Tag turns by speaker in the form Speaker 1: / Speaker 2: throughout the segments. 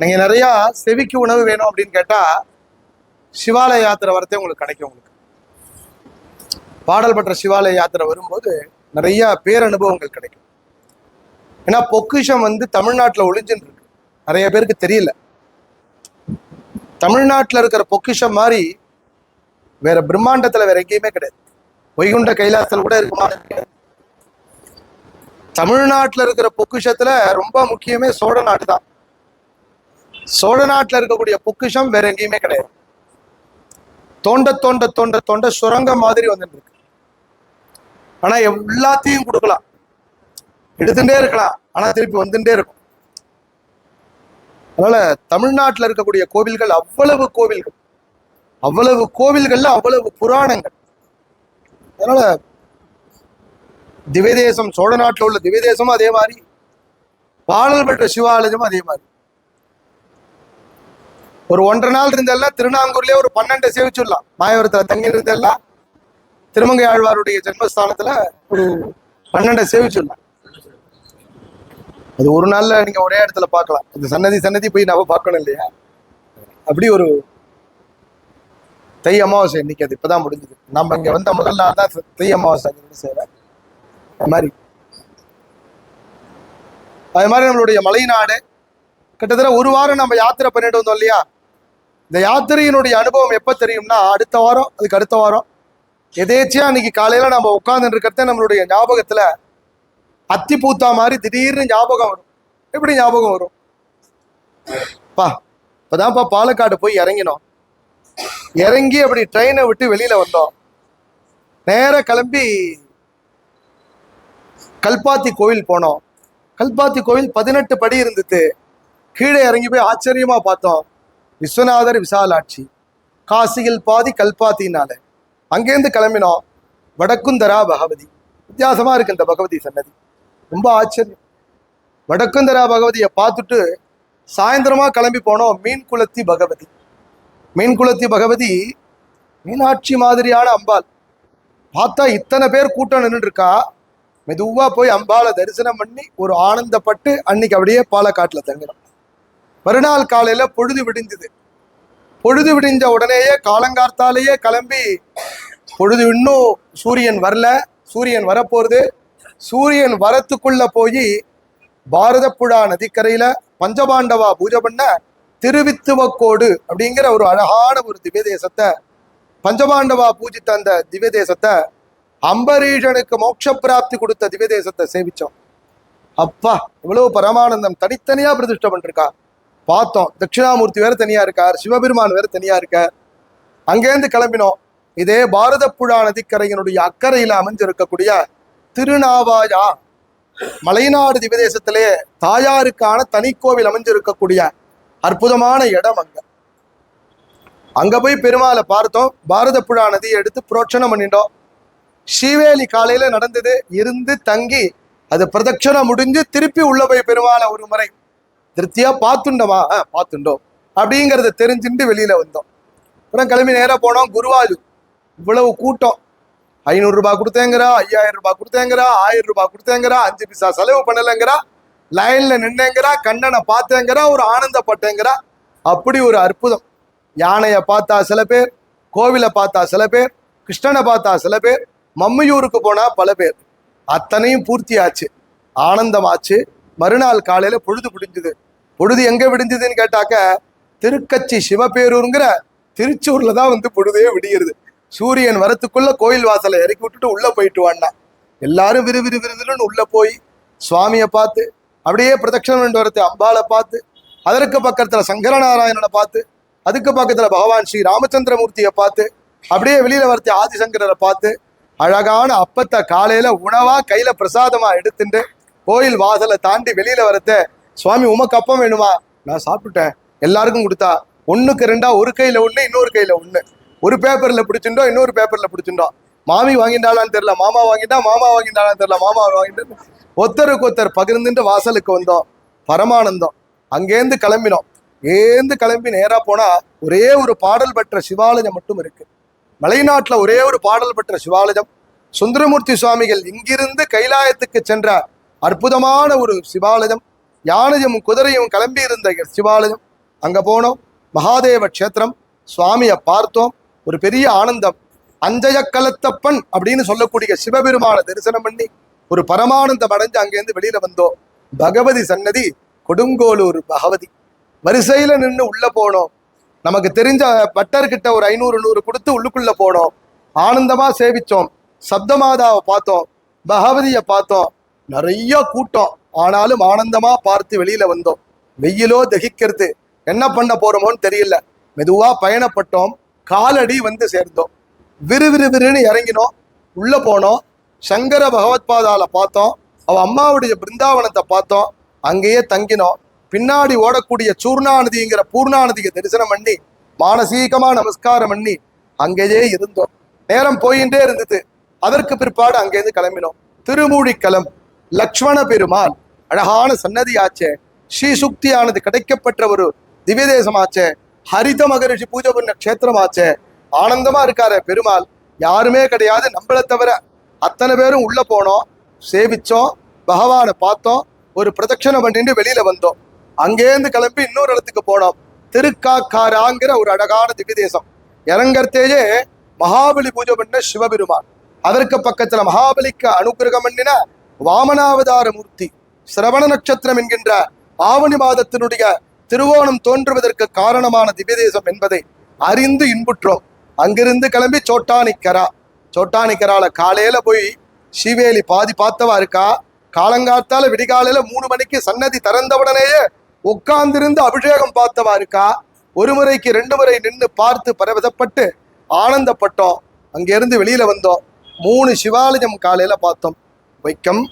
Speaker 1: நீங்க நிறைய செவிக்கு உணவு வேணும் அப்படின்னு கேட்டா சிவாலய யாத்திரை வரத்தே உங்களுக்கு கிடைக்கும் உங்களுக்கு. பாடல் பெற்ற சிவாலய யாத்திரை வரும்போது நிறைய பேரனுபவங்கள் கிடைக்கும். ஏன்னா பொக்கிஷம் வந்து தமிழ்நாட்டில் ஒளிஞ்சுன்னு இருக்கு. நிறைய பேருக்கு தெரியல. தமிழ்நாட்டில் இருக்கிற பொக்கிஷம் மாதிரி வேற பிரம்மாண்டத்துல வேற எங்கேயுமே கிடையாது. வைகுண்ட கைலாசத்தில் கூட இருக்குமா தமிழ்நாட்டில் இருக்கிற பொக்கிஷத்துல ரொம்ப முக்கியமே சோழ நாடு தான் சோழ நாட்டில் இருக்கக்கூடிய பொக்கிஷம் வேற எங்கேயுமே கிடையாது. தோண்ட தோண்ட தோண்ட தோண்ட சுரங்க மாதிரி வந்துட்டு இருக்கு ஆனா எல்லாத்தையும் கொடுக்கலாம். எடுத்துட்டே இருக்கலாம். ஆனா திருப்பி வந்துட்டே இருக்கும். அதனால தமிழ்நாட்டில் இருக்கக்கூடிய கோவில்கள் அவ்வளவு கோவில்கள். அவ்வளவு கோவில்கள்ல அவ்வளவு புராணங்கள். அதனால திவ்யதேசம் சோழ நாட்டில் உள்ள திவ்யதேசமும் அதே மாதிரி. பாடல் பெற்ற சிவாலயமும் அதே மாதிரி. ஒரு ஒன்றரை நாள் இருந்தெல்லாம் திருநாங்கூர்லயே ஒரு பன்னெண்டை சேவிச்சுடலாம். மாயவரத்துல தங்கி இருந்தெல்லாம் திருமங்கை ஆழ்வாருடைய ஜென்மஸ்தானத்துல ஒரு பன்னெண்டை சேவிச்சுடலாம். அது ஒரு நாள்ல நீங்க ஒரே இடத்துல பார்க்கலாம். இந்த சன்னதி சன்னதி போய் நம்ம பார்க்கணும் இல்லையா? அப்படி ஒரு தை அமாவாசை இன்னைக்கு அது இப்பதான் முடிஞ்சது. நம்ம இங்க வந்த முதல் நாள் தான் தை அமாவாசை அங்க அது மாதிரி. அது மாதிரி நம்மளுடைய மலைநாடு கிட்டத்தட்ட ஒரு வாரம் நம்ம யாத்திரை பண்ணிட்டு வந்தோம் இல்லையா? இந்த யாத்திரையினுடைய அனுபவம் எப்போ தெரியும்னா அடுத்த வாரம் அதுக்கு அடுத்த வாரம். எதேச்சியா அன்னைக்கு காலையில் நம்ம உட்கார்ந்து இருக்கிறத நம்மளுடைய ஞாபகத்தில் அத்தி பூத்தா மாதிரி திடீர்னு ஞாபகம் வரும். எப்படி ஞாபகம் வரும்? பா இப்போதான்ப்பா பாலக்காடு போய் இறங்கினோம். இறங்கி அப்படி ட்ரெயினை விட்டு வெளியில் வந்தோம். நேராக கிளம்பி கல்பாத்தி கோவில் போனோம். கல்பாத்தி கோவில் பதினெட்டு படி இருந்தது. கீழே இறங்கி போய் ஆச்சரியமாக பார்த்தோம். விஸ்வநாதர் விசாலாட்சி. காசியில் பாதி கல்பாத்தினால அங்கேருந்து கிளம்பினோம். வடக்குந்தரா பகவதி. வித்தியாசமா இருக்கு இந்த பகவதி சன்னதி. ரொம்ப ஆச்சரியம். வடக்குந்தரா பகவதியை பார்த்துட்டு சாயந்தரமாக கிளம்பி போனோம் மீன் குளத்தி பகவதி. மீன் குளத்தி பகவதி மீனாட்சி மாதிரியான அம்பாள். பார்த்தா இத்தனை பேர் கூட்டம் நின்றுருக்கா இருக்கா போய் அம்பாளை தரிசனம் பண்ணி ஒரு ஆனந்தப்பட்டு அன்னைக்கு அப்படியே பாலக்காட்டுல தங்கினோம் மறுநாள் காலையில பொழுது விடிஞ்சது பொழுது விடிஞ்ச உடனேயே காலங்கார்த்தாலேயே கிளம்பி பொழுது இன்னும் சூரியன் வரல. சூரியன் வரப்போறது சூரியன் வரத்துக்குள்ள போய் பாரதப்புழா நதிக்கரையில பஞ்சபாண்டவா பூஜை பண்ண திருவித்துவக்கோடு அப்படிங்கிற ஒரு அழகான ஒரு திவ்ய தேசத்தை பஞ்சபாண்டவா பூஜித்த அந்த திவ்ய தேசத்தை அம்பரீஷனுக்கு மோட்ச பிராப்தி கொடுத்த திவ்ய தேசத்தை சேவிச்சோம். அப்பா இவ்வளவு பரமானந்தம் தனித்தனியா பிரதிஷ்டை பண்ணிருக்கா. பார்த்தோம். தட்சிணாமூர்த்தி வேற தனியா இருக்கார் சிவபெருமான் வேற தனியா இருக்கார். அங்கேருந்து கிளம்பினோம். இதே பாரத புழா நதிக்கரையினுடைய அக்கறையில அமைஞ்சிருக்கக்கூடிய திருநாவாயா மலைநாடு திவதேசத்திலே தாயாருக்கான தனிக்கோவில் அமைஞ்சிருக்கக்கூடிய அற்புதமான இடம் அங்க. அங்க போய் பெருமாளை பார்த்தோம். பாரத புழா நதியை எடுத்து புரோட்சணம் பண்ணிட்டோம். ஸ்ரீவேலி காலையில நடந்தது இருந்து தங்கி அது பிரதட்சணம் முடிஞ்சு திருப்பி உள்ள போய் பெருமாளை ஒரு முறை திருப்தியா பார்த்துண்டோமா ஆ பார்த்துண்டோம். அப்படிங்கிறத தெரிஞ்சுட்டு வெளியில வந்தோம். அப்புறம் கிளம்பி நேராக போனோம் குருவாயூர். இவ்வளவு கூட்டம். ஐநூறு ரூபாய் கொடுத்தேங்கிறா ஐயாயிரம் ரூபாய் கொடுத்தேங்கிறா ஆயிரம் ரூபாய் கொடுத்தேங்கிறா அஞ்சு பிசா செலவு பண்ணலைங்கிறா லைன்ல நின்னேங்கிறா கண்ணனை பார்த்தேங்கிறா ஒரு ஆனந்தப்பட்டேங்கிறா. அப்படி ஒரு அற்புதம். யானையை பார்த்தா சில பேர் கோவிலை பார்த்தா சில பேர் கிருஷ்ணனை பார்த்தா சில பேர் மம்மியூருக்கு போனா பல பேர். அத்தனையும் பூர்த்தி ஆச்சு ஆனந்தமாச்சு. மறுநாள் காலையில பொழுது விடிஞ்சுது பொழுது எங்க விடிஞ்சதுன்னு கேட்டாக்க திருக்கச்சி சிவபேரூருங்கிற திருச்சூர்ல தான் வந்து பொழுதே விடியிறது. சூரியன் வரத்துக்குள்ள கோயில் வாசலை இறக்கி விட்டுட்டு உள்ள போயிட்டு வான்னா. எல்லாரும் விறு விறு விறுவிறுன்னு உள்ள போய் சுவாமியை பார்த்து அப்படியே பிரதட்சணம் ரெண்டு வரத்து அம்பாளை பார்த்து அதற்கு பக்கத்துல சங்கரநாராயணனை பார்த்து அதுக்கு பக்கத்துல பகவான் ஸ்ரீ ராமச்சந்திரமூர்த்தியை பார்த்து அப்படியே வெளியில வரத்து ஆதிசங்கரரை பார்த்து அழகான அப்பத்தை காலையில உணவா கையில பிரசாதமா எடுத்துட்டு கோயில் வாசலை தாண்டி வெளியில வரத்த சுவாமி உமக்கு அப்பம் வேணுமா? நான் சாப்பிட்டுட்டேன். எல்லாருக்கும் கொடுத்தா. ஒண்ணுக்கு ரெண்டா ஒரு கையில ஒண்ணு இன்னொரு கையில ஒண்ணு. ஒரு பேப்பர்ல பிடிச்சிட்டோம் இன்னொரு பேப்பர்ல பிடிச்சிட்டோம் மாமி வாங்கிட்டாலான்னு தெரியல மாமா வாங்கிட்டா மாமா வாங்கிட்டாலான்னு தெரியல மாமா வாங்கிட்டு ஒருத்தருக்கு ஒருத்தர் பகிர்ந்துட்டு வாசலுக்கு வந்தோம். பரமானந்தம். அங்கேருந்து கிளம்பினோம். ஏந்து கிளம்பி நேரா போனா ஒரே ஒரு பாடல் பெற்ற சிவாலயம் மட்டும் இருக்கு. மலைநாட்டில் ஒரே ஒரு பாடல் பெற்ற சிவாலயம். சுந்தரமூர்த்தி சுவாமிகள் இங்கிருந்து கைலாயத்துக்கு சென்ற அற்புதமான ஒரு சிவாலயம் யானையும் குதிரையும் கிளம்பி இருந்த சிவாலயம். அங்கே போனோம். மகாதேவ க்ஷேத்திரம். சுவாமியை பார்த்தோம். ஒரு பெரிய ஆனந்தம். அஞ்சய கலத்தப்பன் அப்படின்னு சொல்லக்கூடிய சிவபெருமான தரிசனம் பண்ணி ஒரு பரமானந்தம் அடைஞ்சு அங்கேருந்து வெளியில வந்தோம். பகவதி சன்னதி கொடுங்கோலூர் பகவதி. வரிசையில நின்று உள்ள போனோம். நமக்கு தெரிஞ்ச பட்டர்கிட்ட ஒரு ஐநூறு நூறு கொடுத்து உள்ளுக்குள்ள போனோம். ஆனந்தமா சேவிச்சோம். சப்தமாதாவை பார்த்தோம். பகவதியை பார்த்தோம். நிறைய கூட்டம். ஆனாலும் ஆனந்தமா பார்த்து வெளியில வந்தோம். வெயிலோ தகிக்கிறது. என்ன பண்ண போறோமோன்னு தெரியல. மெதுவா பயணப்பட்டோம். காலடி வந்து சேர்ந்தோம். விறுவிறுவிறுன்னு இறங்கினோம். உள்ள போனோம். சங்கர பகவத்பாதால பார்த்தோம். அவ அம்மாவுடைய பிருந்தாவனத்தை பார்த்தோம். அங்கேயே தங்கினோம். பின்னாடி ஓடக்கூடிய சூர்ணாநதிங்கிற பூர்ணாநதியை தரிசனம் பண்ணி மானசீகமா நமஸ்காரம் பண்ணி அங்கேயே இருந்தோம். நேரம் போயிட்டே இருந்தது. அதற்கு பிற்பாடு அங்கேருந்து கிளம்பினோம். திருமூழிக்களம் லக்ஷ்மண பெருமாள் அழகான சன்னதியாச்சே. ஸ்ரீ சுக்தியானது கிடைக்கப்பட்ட ஒரு திவ்யதேசமாச்சே. ஹரித மகரிஷி பூஜை பண்ண க்ஷேத்திரமாச்சே. ஆனந்தமா இருக்காரு பெருமாள். யாருமே கிடையாது நம்மளை தவிர. அத்தனை பேரும் உள்ள போனோம் சேவிச்சோம் பகவானை பார்த்தோம் ஒரு பிரதட்சணம் பண்ணிட்டு வெளியில வந்தோம். அங்கேருந்து கிளம்பி இன்னொரு இடத்துக்கு போனோம். திருக்காக்காராங்கிற ஒரு அழகான திவ்ய தேசம் இறங்கறதேயே மகாபலி பூஜை பண்ண சிவபெருமான். அதற்கு பக்கத்துல மகாபலிக்கு அனுகிரகம் பண்ணின வாமனாவதார மூர்த்தி சிரவண நட்சத்திரம் என்கின்ற ஆவணி மாதத்தினுடைய திருவோணம் தோன்றுவதற்கு காரணமான திவ்யதேசம் என்பதை அறிந்து இன்புற்றோம். அங்கிருந்து கிளம்பி சோட்டானிக்கரா. சோட்டானிக்கரால காலையில போய் ஸ்ரீவேலி பாதி பார்த்தவா இருக்கா? காலங்காத்தால விடிகாலையில மூணு மணிக்கு சன்னதி திறந்தவுடனேயே உட்கார்ந்திருந்து அபிஷேகம் பார்த்தவா இருக்கா? ஒரு முறைக்கு ரெண்டு முறை நின்று பார்த்து பரவசப்பட்டு ஆனந்தப்பட்டோம். அங்கிருந்து வெளியில வந்தோம். மூணு சிவாலயம் காலையில பார்த்தோம். வைக்கம்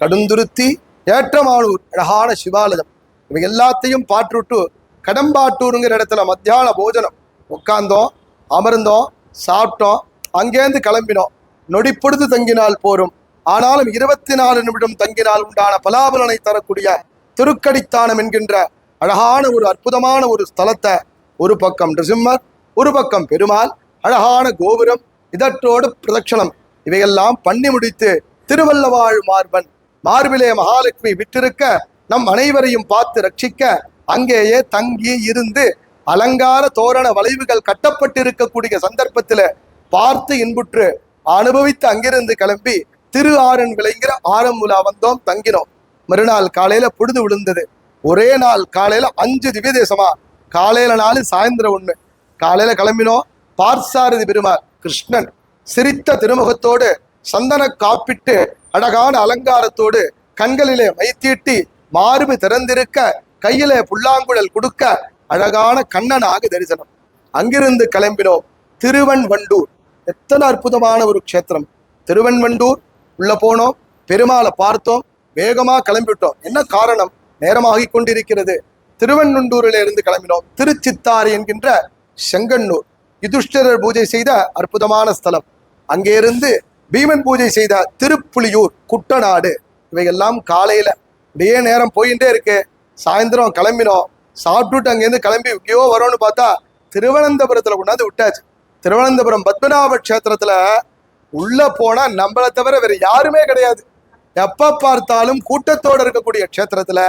Speaker 1: கடுந்துருத்தி ஏற்றமானூர் அழகான சிவாலயம். இவை எல்லாத்தையும் பாற்றுட்டு கடம்பாட்டூருங்கிற இடத்துல மத்தியான போஜனம். உட்கார்ந்தோம் அமர்ந்தோம் சாப்பிட்டோம் அங்கேருந்து கிளம்பினோம். நொடிப்பொழுது தங்கினால் போரும். ஆனாலும் இருபத்தி நாலு நிமிடம் தங்கினால் உண்டான பலாபலனை தரக்கூடிய திருக்கடித்தானம் என்கின்ற அழகான ஒரு அற்புதமான ஒரு ஸ்தலத்தை ஒரு பக்கம் நிருசிம்மர் ஒரு பக்கம் பெருமாள் அழகான கோபுரம் இதற்றோடு பிரதட்சணம். இவையெல்லாம் பண்ணி முடித்து திருவல்லவாழ் மார்பன் மார்பிலே மகாலட்சுமி விட்டிருக்க நம் அனைவரையும் பார்த்து ரட்சிக்க அங்கேயே தங்கி இருந்து அலங்கார தோரண வளைவுகள் கட்டப்பட்டிருக்கக்கூடிய சந்தர்ப்பத்துல பார்த்து இன்புற்று அனுபவித்து அங்கிருந்து கிளம்பி திரு ஆரன் விளைங்கிற ஆரம்புலா வந்தோம் தங்கினோம். மறுநாள் காலையில பொழுது விழுந்தது. ஒரே நாள் காலையில அஞ்சு திவ்ய தேசமா காலையில நாலு சாயந்தரம் ஒண்ணு. காலையில கிளம்பினோம் பார்சாரதி பெருமாள் கிருஷ்ணன் சிரித்த திருமுகத்தோடு சந்தன காப்பிட்டு அழகான அலங்காரத்தோடு கண்களிலே மைத்தீட்டி மார்பு திறந்திருக்க கையிலே புல்லாங்குழல் கொடுக்க அழகான கண்ணனாக தரிசனம். அங்கிருந்து கிளம்பினோம். திருவன்வண்டூர். எத்தனை அற்புதமான ஒரு க்ஷேத்திரம். திருவன்வண்டூர். உள்ள போனோம். பெருமாளை பார்த்தோம். வேகமாக கிளம்பிவிட்டோம். என்ன காரணம்? நேரமாகி கொண்டிருக்கிறது. திருவண்ணூரில் இருந்து கிளம்பினோம். திருச்சித்தாறு என்கின்ற செங்கன்னூர். யுதிஷ்டரர் பூஜை செய்த அற்புதமான ஸ்தலம். அங்கே இருந்து பீமன் பூஜை செய்த திருப்புலியூர் குட்டநாடு. இவையெல்லாம் காலையில் அப்படியே நேரம் போயிட்டே இருக்கு. சாயந்தரம் கிளம்பினோம். சாப்பிட்டுட்டு அங்கேருந்து கிளம்பி எங்கேயோ வரோம்னு பார்த்தா திருவனந்தபுரத்தில் கொண்டாந்து விட்டாச்சு. திருவனந்தபுரம் பத்மநாப க்ஷேத்திரத்துல உள்ளே போனால் நம்மளை தவிர வேறு யாருமே கிடையாது. எப்போ பார்த்தாலும் கூட்டத்தோட இருக்கக்கூடிய க்ஷேத்திரத்தில்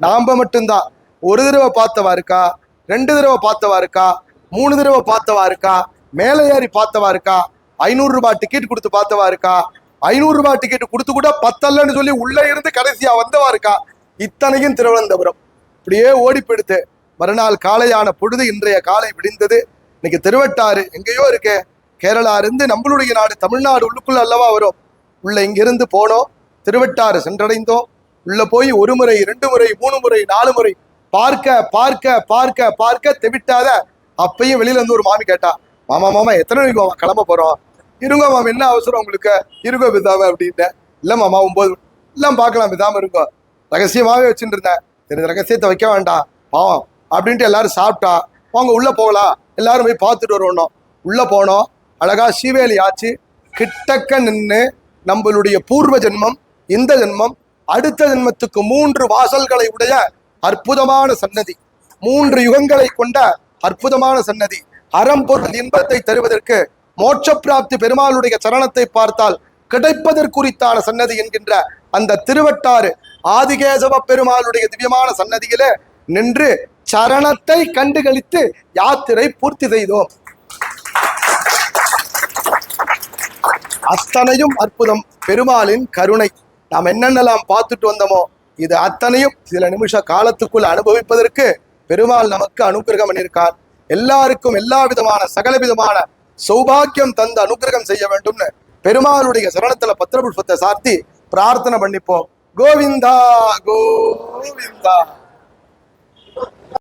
Speaker 1: நாம் மட்டும்தான். ஒரு தடவை பார்த்தவா இருக்கா? ரெண்டு தடவை பார்த்தவா இருக்கா? மூணு தடவை பார்த்தவா இருக்கா? மேலே ஏறி பார்த்தவா இருக்கா? ஐநூறு ரூபாய் டிக்கெட் கொடுத்து பார்த்தவா இருக்கா? ஐநூறு ரூபாய் டிக்கெட் கொடுத்து கூட பத்தல்லன்னு சொல்லி உள்ள இருந்து கடைசியா வந்தவா இருக்கா? இத்தனையும் திருவனந்தபுரம். இப்படியே ஓடி போயிடுத்து மறுநாள் காலையான பொழுது இன்றைய காலை விடிந்தது. இன்னைக்கு திருவட்டாறு எங்கேயோ இருக்கே. கேரளா இருந்து நம்மளுடைய நாடு தமிழ்நாடு உள்ளுக்குள்ள அல்லவா வரும். உள்ள இங்கிருந்து போனோம். திருவட்டாறு சென்றடைந்தோம். உள்ள போய் ஒரு முறை ரெண்டு முறை மூணு முறை நாலு முறை பார்க்க பார்க்க பார்க்க பார்க்க தெவிட்டாத அப்பயும் வெளியில இருந்து ஒரு மாமி கேட்டா மாமா மாமா எத்தனை மணிக்கு கிளம்ப போறோம்? இருங்க மாமா என்ன அவசரம் உங்களுக்கு? இருங்க பிதாம அப்படின்ட்டேன் இல்ல மாமா ஒன்பது எல்லாம் பார்க்கலாம் பிதாம இருங்கோ. ரகசியமாவே வச்சுட்டு இருந்தேன் சரி இந்த ரகசியத்தை வைக்க வேண்டாம். பாவம். அப்படின்ட்டு எல்லாரும் சாப்பிட்டா வாங்க உள்ள போகலாம். எல்லாரும் போய் பார்த்துட்டு வருவோம் உள்ள போனோம். அழகா சீவேலி ஆச்சு. கிட்டக்க நின்று நம்மளுடைய பூர்வ ஜென்மம் இந்த ஜென்மம் அடுத்த ஜென்மத்துக்கு மூன்று வாசல்களை உடைய அற்புதமான சன்னதி. மூன்று யுகங்களை கொண்ட அற்புதமான சன்னதி. அறம்பொருள் இன்பத்தை தருவதற்கு மோட்ச பிராப்தி பெருமாளுடைய சரணத்தை பார்த்தால் கிடைப்பதற்குறித்தான சன்னதி என்கின்ற அந்த திருவட்டாறு ஆதிகேசவ பெருமாளுடைய திவ்யமான சன்னதியிலே நின்று சரணத்தை கண்டுகளித்து யாத்திரை பூர்த்தி செய்தோம். அத்தனையும் அற்புதம். பெருமாளின் கருணை. நாம் என்னென்னலாம் பார்த்துட்டு வந்தோமோ இது அத்தனையும் சில நிமிஷ காலத்துக்குள் அனுபவிப்பதற்கு பெருமாள் நமக்கு அனுகிரகம் பண்ணியிருக்கார். எல்லாருக்கும் எல்லா விதமான சகல விதமான சௌபாக்கியம் தந்து அனுகிரகம் செய்ய வேண்டும்னு பெருமாளுடைய சரணத்துல பத்திரபுஷ்பத்தை சார்த்தி பிரார்த்தனை பண்ணிப்போம். கோவிந்தா கோவிந்தா.